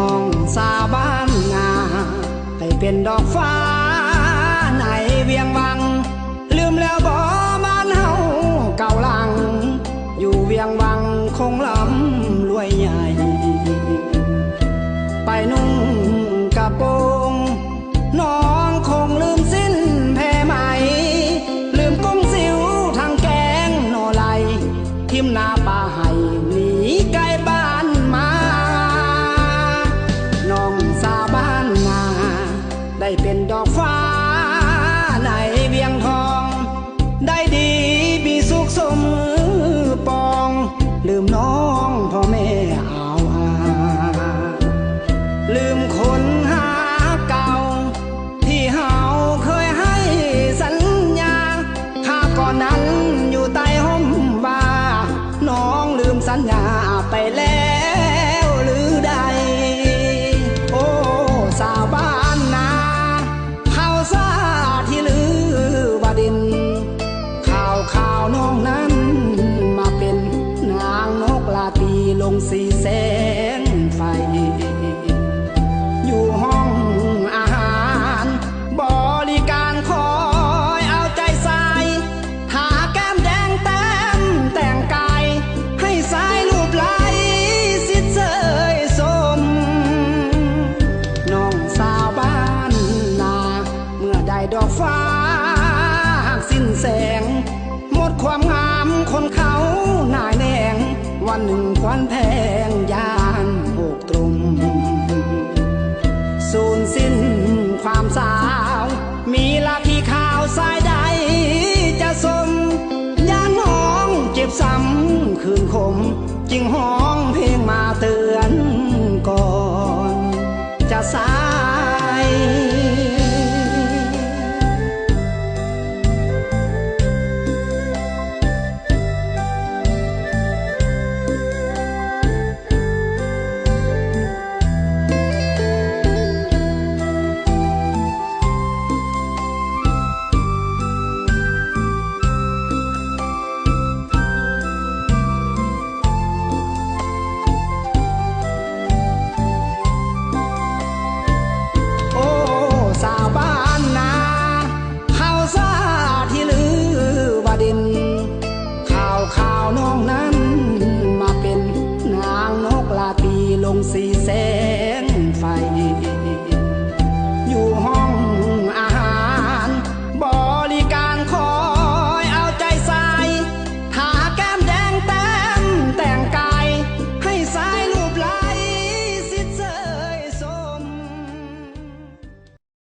น้องสาบ้านนาไปเป็นดอกฟ้าในเวียงวัง ลืมแล้วบ่บ้านเฮาเก่าลัง อยู่เวียงวังคงลำรวยใหญ่ ไปนุ่งกระโปรง สัญญาไปแล้ว หนึ่งควันแพงยานหกตรุมสูญสิ้นความสาว มีลัที่ข่าวสายใดจะสมยางห้องเจ็บซ้ำคืนคมจึงห้องเพลงมาเตือนก่อน จะสา ดิน ข่าวข่าวน้องนั้น มาเป็นนางนกลาตีลงสีแสงไฟ